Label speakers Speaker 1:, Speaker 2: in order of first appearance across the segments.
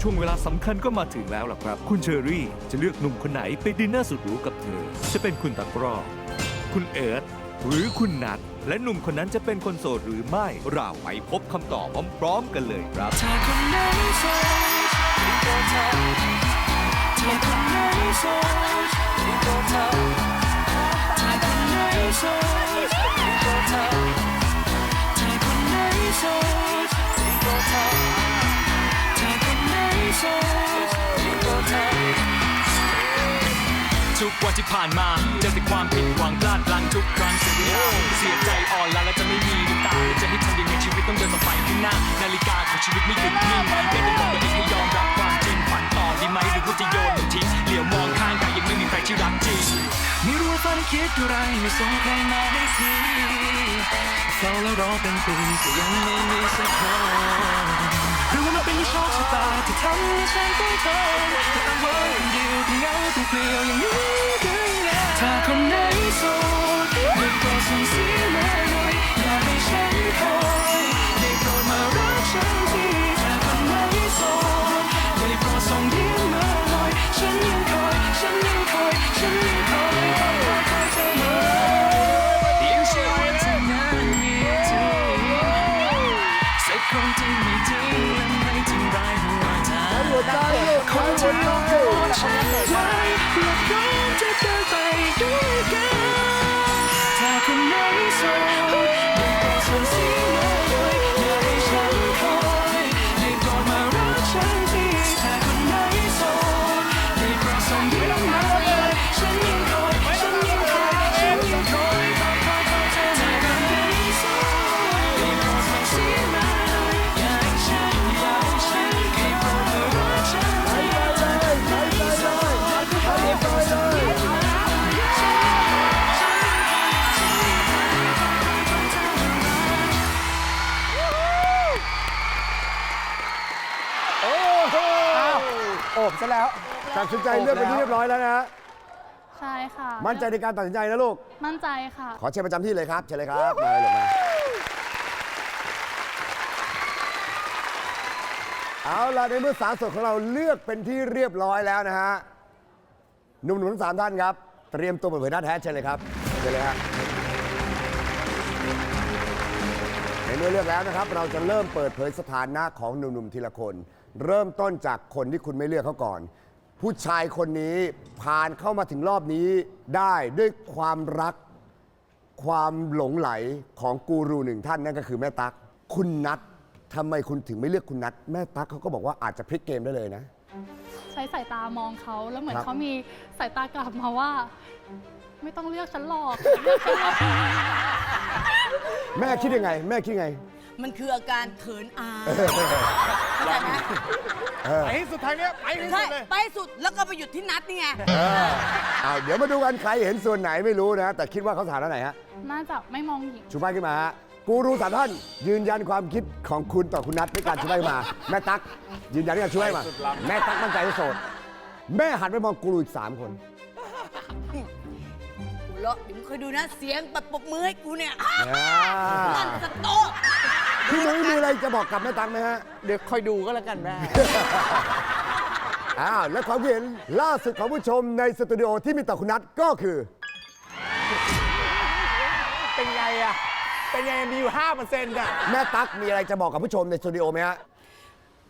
Speaker 1: ช่วงเวลาสำคัญก็มาถึงแล้วล่ะครับ คุณเชอรี่จะเลือกหนุ่มคนไหนไปดินเนอร์สุดหรูกับเธอ จะเป็นคุณตะกร้อคุณเอิร์ธหรือคุณนัทและหนุ่มคนนั้นจะเป็นคนโสดหรือไม่ เราไปพบคำตอบพร้อมๆกันเลยครับ
Speaker 2: ถ้าคนไหนโสดเธอถ้าคนไหนโสดเธอถ้าคนไหนโสดให้โปรดเธอ
Speaker 3: วันที่ผ่านมา เจอแต่ความผิดหวังพลาดพลั้งทุกครั้งเสียเวลาเสียใจอ่อนล้าและจะไม่มีน้ำตาจะให้ทำยังไงชีวิตต้องเดินต่อไปข้างหน้า นาฬิกาของชีวิตไม่หยุดนิ่งได้แต่บอกตัวเองให้ยอมรับความจริงฝันต่อดีไหมหรือว่าจะโยนมันทิ้งเหลียวมองข้างกายยังไม่มีใครที่รักจริง
Speaker 2: ไม่รู้ว่าฝันคิดอะไรไม่ส่งใครมาให้ทีเฝ้าแล้วรอเป็นปีก็ยังไม่มีสักคนหรือว่ามันเป็นโชคชะตาที่ทำให้ฉันต้องทนแต่ต้องวนคนเดียวที่เหงาที่เปลี่ยวอย่างนี้ ลือกเป็นที่เรีย
Speaker 4: บ
Speaker 5: ร้อยแล้วนะฮะ
Speaker 6: ใช่ค่ะ
Speaker 5: มั่นใจในการตัดสินใจนะลูก
Speaker 6: มั่นใจค่ะ
Speaker 5: ขอเชิญประจำที่เลยครับเชิญเลยครับมาเลยลูกมาเอาล่ะในเมื่อสาวโสดของเราเลือกเป็นที่เรียบร้อยแล้วนะฮะหนุ่มๆทั้งสามท่านครับ เตรียมตัวเปิดเผยหน้าแท้เชิญเลยครับเชิญเลยฮะในเมื่อเลือกแล้วนะครับ เราจะเริ่มเปิดเผยสถานะของหนุ่มๆทีละคน เริ่มต้นจากคนที่คุณไม่เลือกเขาก่อน ผู้ชายคนนี้ผ่านเข้ามาถึงรอบนี้ได้ด้วยความรัก ความหลงไหลของกูรูหนึ่งท่านนั่นก็คือแม่ตั๊กคุณนัททำไมคุณถึงไม่เลือกคุณนัทแม่ตั๊กเขาก็บอกว่าอาจจะพลิกเกมได้เลยนะ
Speaker 6: ใช้สายตามองเขาแล้วเหมือน
Speaker 5: ครับ
Speaker 6: เขามีสายตากลับมาว่า ไม่ต้องเลือกฉันหรอก
Speaker 5: แม่คิดยังไง แม่คิดยังไง
Speaker 7: มันคืออาการเขินอายเข้าใจไหม
Speaker 4: ไปให้สุดท้ายเนี้ยไปให้
Speaker 7: ใช่
Speaker 4: สุดเลย
Speaker 7: ไปสุดแล้วก็ไปหยุดที่นัดนี่ไง
Speaker 5: เอาเดี๋ยวมาดูกันใครเห็นส่วนไหนไม่รู้นะ แต่คิดว่าเขาถามแล้วไหนฮะ
Speaker 6: น่าจะไม่มองหญิง
Speaker 5: ชูป้ายขึ้นมาฮะกูรูสามท่าน ยืนยันความคิดของคุณต่อคุณนัทด้วยการชูป้ายขึ้นมา แม่ตั๊กยืนยันด้วยการชูป้ายมา แม่ตั๊กมั่นใจที่โสด แม่หันไปมองกูรูอีกสามคน
Speaker 7: แล้วเดี๋ยวมึงคอยดูนะ เสียงแบบปรบมือให้กูเนี่ย
Speaker 5: อ่า
Speaker 7: ลั่นสะโตะ
Speaker 5: พี่นุ้ยมีอะไรจะบอกกับแม่ตั๊กไหมฮะ
Speaker 4: เดี๋ยวคอยดูก็แล้วกันแม่
Speaker 5: อ้าวและความคิดเห็นล่าสุดของผู้ชมในสตูดิโอที่มีต่อคุณนัทก็คือ
Speaker 4: เป็นไงอะเป็นไงมีอยู่5%อะ
Speaker 5: แม่ตั๊กมีอะไรจะบอกกับผู้ชมในสตูดิโอไหมฮะ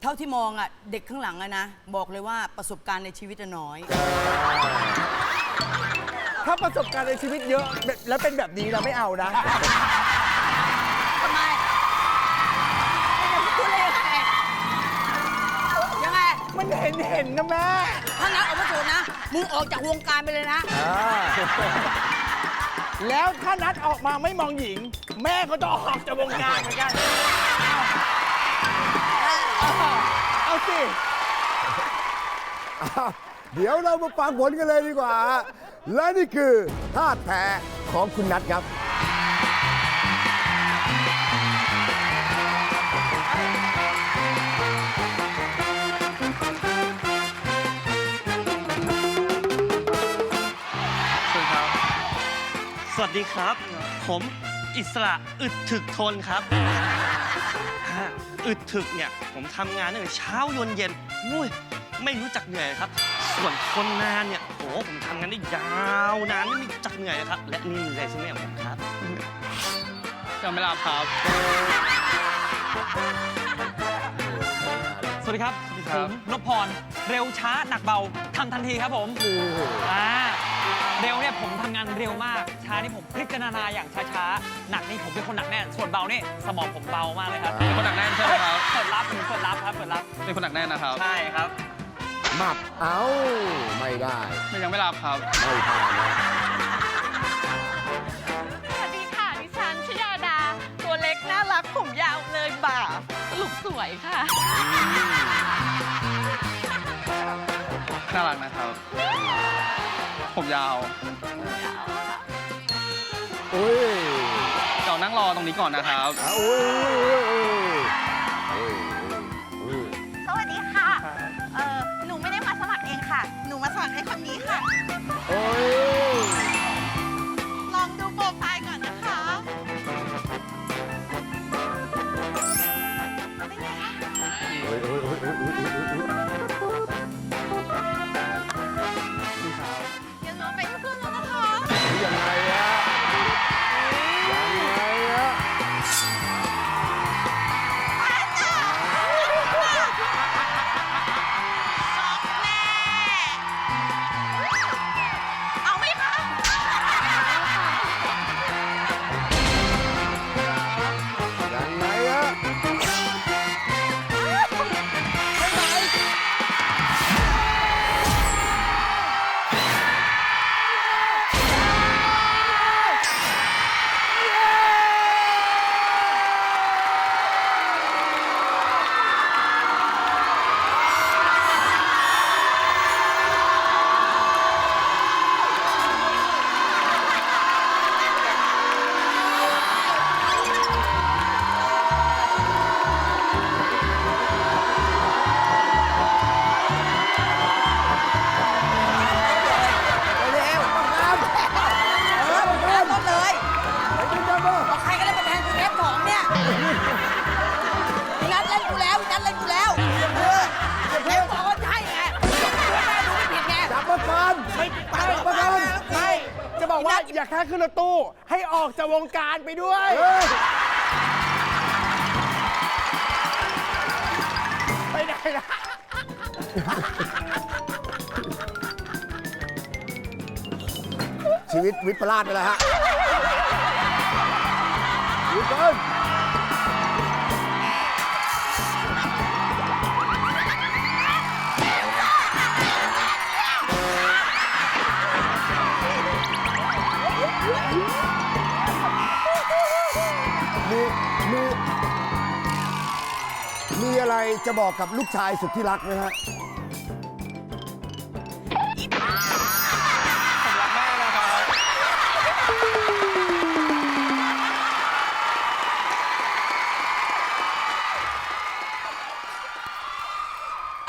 Speaker 7: เท่าที่มองอะเด็กข้างหลังอะนะ บอกเลยว่าประสบการณ์ในชีวิตอะน้อย
Speaker 4: ถ้าประสบการณ์ในชีวิตเยอะ แล้วเป็นแบบนี้เราไม่เอานะ
Speaker 7: เห็
Speaker 4: นเห็นนะแม่
Speaker 7: ถ้านัดออกมาโสดนะ มึงออกจากวงการไปเลยนะ
Speaker 4: แล้วถ้านัดออกมาไม่มองหญิง แม่ก็ต้องออกจากวงการเหมือนกันเอาเอาสิ
Speaker 5: อ้าวเดี๋ยวเรามาฟังผลกันเลยดีกว่าและนี่คือท่าแท้ของคุณนัทครับ
Speaker 8: สวัสดีครับ ผมอิสระอึดถึกทนครับอ่าอึดถึกเนี่ย ผมทำงานตั้งแต่เช้ายนเย็นอุ้ยไม่รู้จักเหนื่อยครับ ส่วนคนนานเนี่ยโอ้โหผมทำงานได้ยาวนานไม่มีจักเหนื่อยเลยครับ และนี่เลยใช่ไหมของผมครับ
Speaker 9: ยังไม่หลับครับ
Speaker 10: สวัสดีครับ
Speaker 8: สวัสดีค
Speaker 10: ผ
Speaker 8: รับ
Speaker 10: มนพพร เร็วช้าหนักเบาทำทันทีครับผมอ่า เร็วเนี่ยผมทำงานเร็วมาก ช้านี่ผมพิจารณาอย่างช้าๆ หนักนี่ผมเป็นคนหนักแน่น ส่วนเบานี่สมองผมเบามากเลยครับ
Speaker 9: เป็นคนหนักแน่นใช่ไหมครับ
Speaker 10: เปิดรับผมเปิดรับครับเปิดรับ
Speaker 9: เป็นคนหนักแน่นนะครับ
Speaker 10: ใช่ครับ
Speaker 5: มับเอ้า ไม่ได้
Speaker 9: ไม่ยังไม่หลับครับ
Speaker 5: ไม่ผ่านนะ
Speaker 11: สวัสดีค่ะ ดิฉันชยาดา ตัวเล็กน่ารักผมยาวเลยบ่าสรุปสวยค่ะ
Speaker 9: น่ ยาว
Speaker 5: โอ้ย
Speaker 9: เดี๋ยวนั่งรอตรงนี้ก่อนนะครับ
Speaker 5: อะโอ้ยโอ้ยโอ้ยโอ้ย
Speaker 11: สวัสดีค่ะ เออหนูไม่ได้มาสมัครเองค่ะ หนูมาสมัครให้คนนี้ค่ะ
Speaker 7: บอกว่า
Speaker 5: อ
Speaker 4: ย่าแค่ขึ้นรถตู้ ให้ออกจากวงการไปด้วย
Speaker 5: เฮ้ย
Speaker 4: ไปไหนล่ะ
Speaker 5: ชีวิตวิปลาสไปแล้วฮะ จะบอกกับลูกชายสุดที่รักไหมฮะ
Speaker 9: ผมรักแม่นะครับ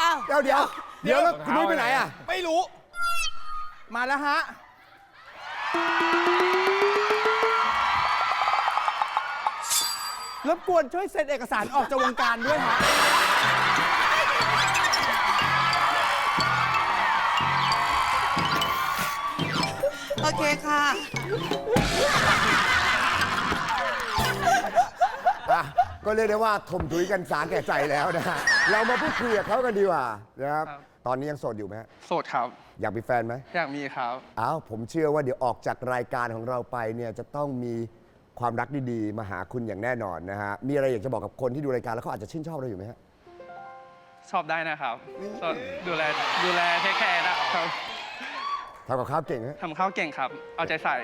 Speaker 7: อ้าว
Speaker 5: เดี๋ยวเดี๋ยวเดี๋ยวแล้วคุณนุ้ยไปไหนอะ
Speaker 4: ไม่รู้ มาแล้วฮะ รบกวนช่วยเซ็นเอกสารออกจากวงการด้วยฮะ
Speaker 7: เคค่ะ
Speaker 5: อะก็เรียกได้ว่าถมถุยกันสารแก่ใจแล้วนะฮะเรามาพูดคุยกับเขากันดีกว่านะครับ
Speaker 9: ครับ
Speaker 5: ตอนนี้ยังโสดอยู่ไหมฮะ
Speaker 9: โสดครับ
Speaker 5: อยากมีแฟนไหม
Speaker 9: อยากมีครับ
Speaker 5: อ้าวผมเชื่อว่าเดี๋ยวออกจากรายการของเราไปเนี่ยจะต้องมีความรักดีๆ มาหาคุณอย่างแน่นอนนะฮะมีอะไรอยากจะบอกกับคนที่ดูรายการแล้วเขาอาจจะชื่นชอบเราอยู่ไหมฮะ
Speaker 9: ชอบได้นะครับชอบดูแลดูแลเทคแคร์นะครับ
Speaker 5: ทำกับข้าวเก่งฮะ
Speaker 9: ทำข้าวเก่งครับ เอาใจใส่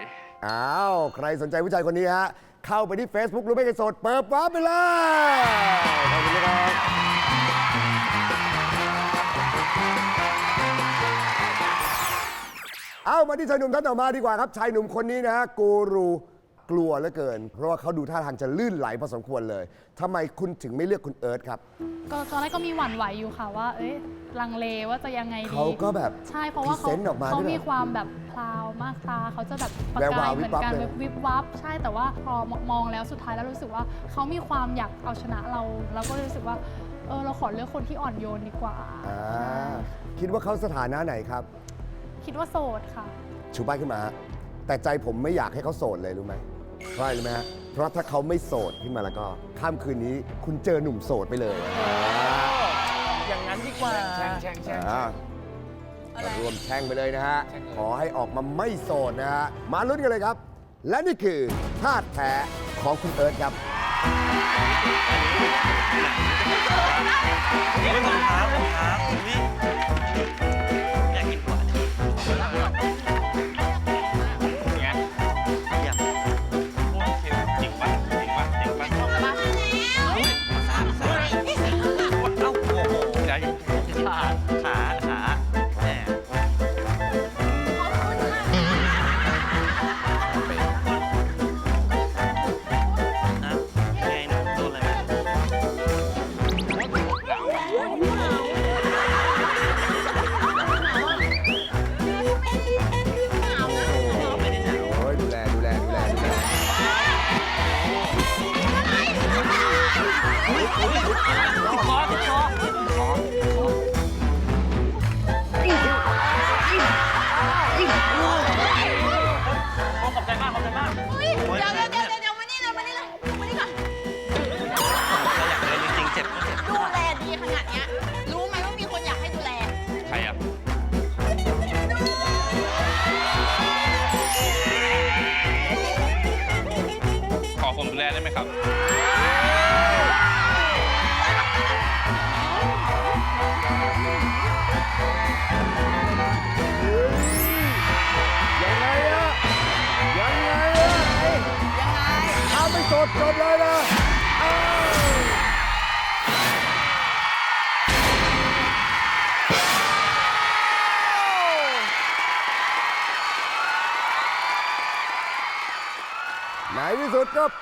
Speaker 5: อ้าว ใครสนใจผู้ชายคนนี้ฮะ เข้าไปที่ Facebook รู้ไม่กันโสด เปิดว้าร์ปไปเลยขอบคุณนะครับเอามาที่ชายหนุ่มท่านต่อมาดีกว่าครับ ชายหนุ่มคนนี้นะฮะกูรู กลัวเหลือเกิน เพราะว่าเขาดูท่าทางจะลื่นไหลพอสมควรเลยทำไมคุณถึงไม่เลือกคุณเอิร์ธครับ
Speaker 6: ก็ตอนแรกก็มีหวั่นไหวอยู่ค่ะว่า เอ้ยลังเลว่าจะยังไงดี
Speaker 5: เขาก็แบบ
Speaker 6: ใช่เพราะว่าเขา
Speaker 5: พรีเซนต์ออกมา
Speaker 6: เขา
Speaker 5: ด้วยเหรอ
Speaker 6: มีความแบบราวมากตาเขาจะแบบประ
Speaker 5: แวววากาวย
Speaker 6: เห
Speaker 5: วิ
Speaker 6: มื
Speaker 5: บ
Speaker 6: อน
Speaker 5: วับ
Speaker 6: กัน
Speaker 5: เลย
Speaker 6: แบบวิบวับใช่แต่ว่าพอมองแล้วสุดท้ายแล้วรู้สึกว่าเขามีความอยากเอาชนะเราเราก็เลยรู้สึกว่าเออเราขอเลือกคนที่อ่อนโยนดีกว่า
Speaker 5: อ่าคิดว่าเขาสถานะไหนครับ
Speaker 6: คิดว่าโสดค่ะ
Speaker 5: ชูป้ายขึ้นมาฮะแต่ใจผมไม่อยากให้เขาโสดเลยรู้ไหม เพราะอะไรรู้ไหมฮะเพราะถ้าเขาไม่โสดขึ้นมาแล้วก็ข้ามคืนนี้คุณเจอหนุ่มโสดไปเลย
Speaker 4: อย่างนั้นดีกว่า
Speaker 5: อ่ามาร่วมแช่งไปเลยนะฮะขอให้ออกมาไม่โสดนะฮะ มาลุ้นกันเลยครับ และนี่คือธาตุแท้ของคุณเอิร์ธครับ
Speaker 8: นี่เป็นคนท้าผมท้านี่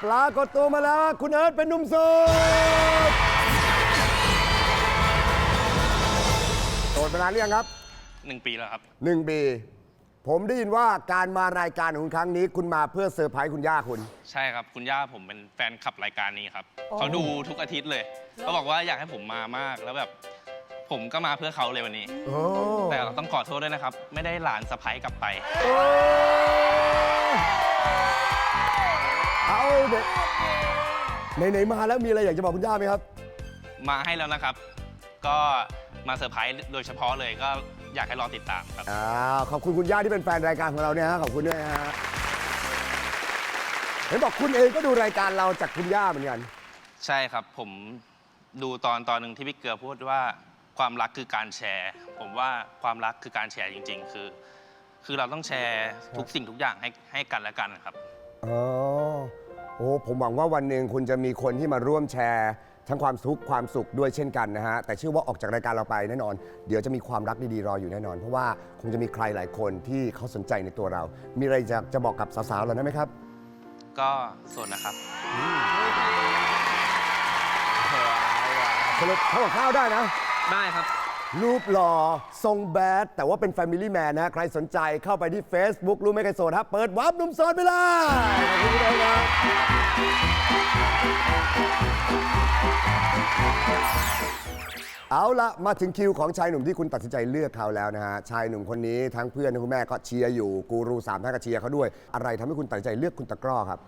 Speaker 8: ปราก
Speaker 5: ฏตัวมาแล้ว คุณเอิร์ธเป็นหนุ่มโสดโสดมานานหรือยังครับ
Speaker 3: หนึ่งปีแล้วครับ
Speaker 5: หนึ่งปีผมได้ยินว่าการมารายการของคุณครั้งนี้ คุณมาเพื่อเซอร์ไพรส์คุณย่าคุณ
Speaker 3: ใช่ครับ คุณย่าผมเป็นแฟนคลับรายการนี้ครับเขาดูทุกอาทิตย์เลยเขาบอกว่าอยากให้ผมมามากแล้วแบบ ผมก็มาเพื่อเขาเลยวันนี้
Speaker 5: โอ้
Speaker 3: แต่เราต้องขอโทษด้วยนะครับ ไม่ได้หลานสะพ้ายกลับไป
Speaker 5: โอ้ เอาเด็กไหนๆมาแล้วมีอะไรอยากจะบอกคุณย่าไหมครับ
Speaker 3: มาให้แล้วนะครับ ก็มาเซอร์ไพรส์โดยเฉพาะเลยก็อยากให้รอติดตามครับ
Speaker 5: อ่าขอบคุณคุณย่าที่เป็นแฟนรายการของเราเนี่ยฮะขอบคุณด้วยนะฮะเห็นบอกคุณเองก็ดูรายการเราจากคุณย่าเหมือนกัน
Speaker 3: ใช่ครับผมดูตอนตอนหนึ่งที่พี่เกลือพูดว่าความรักคือการแชร์ ผมว่าความรักคือการแชร์จริง ๆ คือ คือเราต้องแชร์ทุกสิ่งทุกอย่างให้ให้กันและกันครับ
Speaker 5: อ๋อโอ้ผมหวังว่าวันหนึ่งคุณจะมีคนที่มาร่วมแชร์ ทั้งความทุกข์ความสุขด้วยเช่นกันนะฮะ แต่เชื่อว่าออกจากรายการเราไปแน่นอน เดี๋ยวจะมีความรักดีๆรออยู่แน่นอน เพราะว่าคงจะมีใครหลายคนที่เขาสนใจในตัวเรา มีอะไรจะจะบอกกับสาวๆเราได้ไหมครับ
Speaker 3: ก็ส่วนนะครับ
Speaker 5: สรุปเขาบอกข้าวได้นะ
Speaker 8: ได้ครับ
Speaker 5: รูปหล่อทรงแบด แต่ว่าเป็น Family Man นะ ใครสนใจเข้าไปที่ Facebook รู้ไหมใครโสดฮะเปิดวับหนุ่มโสดไปเลยขอบคุณด้วยนเอาละมาถึงคิวของชายหนุ่มที่คุณตัดสินใจเลือกเขาแล้วนะฮะชายหนุ่มคนนี้ทั้งเพื่อนทั้งคุณแม่ก็เชียร์อยู่กูรูสามท่านก็เชียร์เขาด้วย อะไรทำให้คุณตัดสินใจเลือกคุณตะกร้อครับ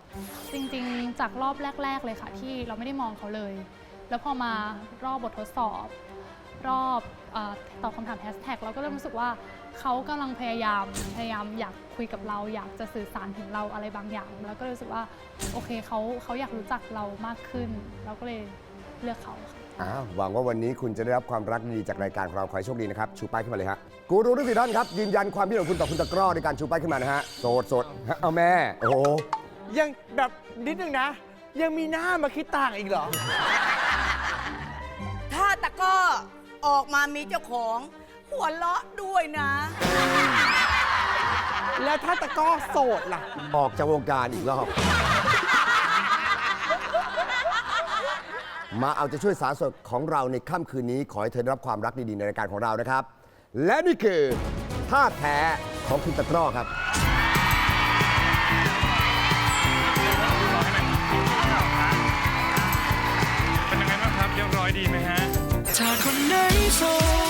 Speaker 6: จริงๆ จากรอบแรก ๆ เลยค่ะ ที่เราไม่ได้มองเขาเลย แล้วพอมารอบบททดสอบ รอบ ออตอบคำถามแฮชแท็กเราก็เริ่มรู้สึกว่าเขากำลังพยายามพยายามอยากคุยกับเรา อยากจะสื่อสารถึงเราอะไรบางอย่าง แล้วก็รู้สึกว่าโอเคเขาเขาอยากรู้จักเรามากขึ้น เราก็เลยเลือกเขาค่ะ
Speaker 5: อ้าวหวังว่าวันนี้คุณจะได้รับความรักดีจากรายการของเราขอให้โชคดีนะครับ ชูป้ายขึ้นมาเลยฮะกูรู้ทั้งสี่ท่านครับ ยืนยันความคิดของคุณต่อคุณตะกร้อในการชูป้ายขึ้นมานะฮะโสดโสดฮะเอาแม่ โอ้โห
Speaker 4: ยังแบบนิดนึงนะ ยังมีหน้ามาคิดต่างอีกเหรอ
Speaker 7: ถ้าตะกร้อ ออกมามีเจ้าของ หัวเลาะด้วยนะ
Speaker 4: แล้วถ้าตะก้อโสดล่ะ
Speaker 5: ออกจากวงการอีกรอบ มาเอาใจะช่วยสาวโสดของเราในค่ำคืนนี้ ขอให้เธอรับความรักดีๆในรายการของเรานะครับ และนี่คือท่าแท้
Speaker 11: ของคุณตะกร้อครับ
Speaker 2: ถ้าคนไหนโสด